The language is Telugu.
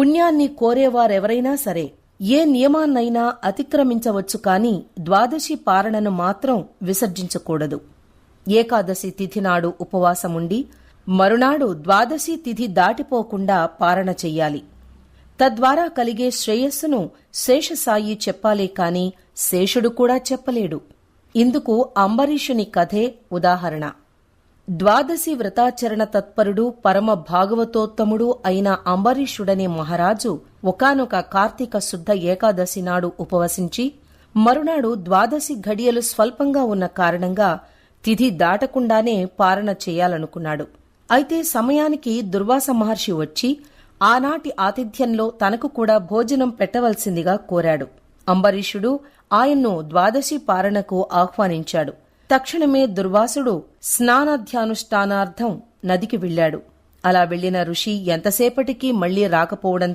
పుణ్యాన్ని కోరేవారెవరైనా సరే ఏ నియమాన్నైనా అతిక్రమించవచ్చు కాని ద్వాదశి పారణను మాత్రం విసర్జించకూడదు. ఏకాదశి తిథి నాడు ఉపవాసముండి మరునాడు ద్వాదశి తిథి దాటిపోకుండా పారణ చెయ్యాలి. తద్వారా కలిగే శ్రేయస్సును శేషసాయి చెప్పాలే కాని శేషుడు కూడా చెప్పలేడు. ఇందుకు అంబరీషుని కథే ఉదాహరణ. ద్వాదశి వ్రతాచరణ తత్పరుడు పరమ భాగవతోత్తముడు అయిన అంబరీషుడనే మహారాజు ఒకానొక కార్తీక శుద్ధ ఏకాదశి నాడు ఉపవసించి మరునాడు ద్వాదశి ఘడియలు స్వల్పంగా ఉన్న కారణంగా తిథి దాటకుండానే పారణ చేయాలనుకున్నాడు. అయితే సమయానికి దుర్వాస మహర్షి వచ్చి ఆనాటి ఆతిథ్యంలో తనకు కూడా భోజనం పెట్టవలసిందిగా కోరాడు. అంబరీషుడు ఆయన్ను ద్వాదశి పారణకు ఆహ్వానించాడు. తక్షణమే దుర్వాసుడు స్నానాధ్యానుష్ఠానార్థం నదికి వెళ్ళాడు. అలా వెళ్ళిన ఋషి ఎంతసేపటికి మళ్ళీ రాకపోవడం